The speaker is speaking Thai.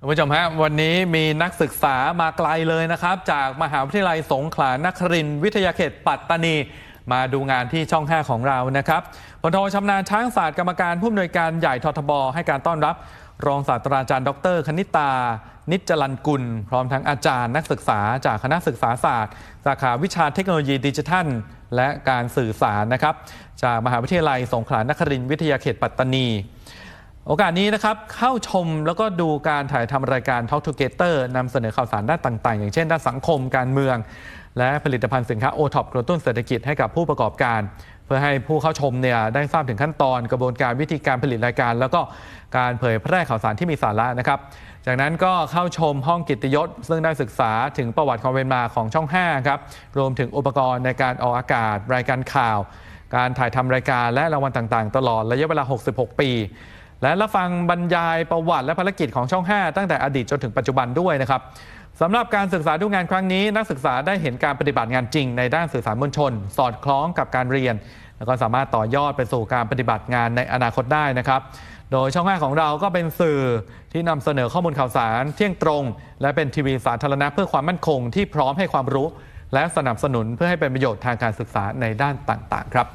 คุณผู้ชมฮะวันนี้มีนักศึกษามาไกลเลยนะครับ จากมหาวิทยาลัยสงขลานครินทร์วิทยาเขตปัตตานี มาดูงานที่ช่อง 5 ของเรานะครับพลโทชำนาญช้างศาสตร์กรรมการผู้อำนวยการใหญ่ททบ ให้การต้อนรับ รองศาสตราจารย์ ดร คณิตา นิจจรันกุล พร้อมทั้งอาจารย์นักศึกษาจากคณะศึกษาศาสตร์ สาขาวิชาเทคโนโลยีดิจิทัล และการสื่อสารนะครับ จากมหาวิทยาลัยสงขลานครินทร์วิทยาเขตปัตตานี โอกาสนี้นะครับเข้าชมแล้วก็ดูการถ่ายทำรายการ Talk to g e t e r นำเสนอข่าวสารด้านต่างๆ อย่างเช่น ด้านสังคมการเมือง และผลิตภัณฑ์สินค้าโอท็อปกระตุ้นเศรษฐกิจให้กับผู้ประกอบการ เพื่อให้ผู้เข้าชมเนี่ยได้ทราบถึงขั้นตอนกระบวนการวิธีการผลิตรายการ แล้วก็การเผยแพร่ข่าวสารที่มีสาระนะครับ จากนั้นก็เข้าชมห้องกิตยศ ซึ่งได้ศึกษาถึงประวัติความเป็นมาของช่อง5ครับรวมถึงอุปกรณ์ในการออกอากาศ รายการข่าว การถ่ายทำรายการและรางวัลต่างๆ ตลอดระยะเวลา 66 ปี และรับฟังบรรยายประวัติและภารกิจของช่อง 5 ตั้งแต่อดีตจนถึงปัจจุบันด้วยนะครับสำหรับการศึกษาดูงานครั้งนี้ นักศึกษาได้เห็นการปฏิบัติงานจริงในด้านสื่อสารมวลชน สอดคล้องกับการเรียน แล้วก็สามารถต่อยอดไปสู่การปฏิบัติงานในอนาคตได้นะครับ โดยช่อง 5 ของเราก็เป็นสื่อที่นำเสนอข้อมูลข่าวสารเที่ยงตรง และเป็นทีวีสาธารณะเพื่อความมั่นคงที่พร้อมให้ความรู้ และสนับสนุนเพื่อให้เป็นประโยชน์ทางการศึกษาในด้านต่าง ๆ ครับ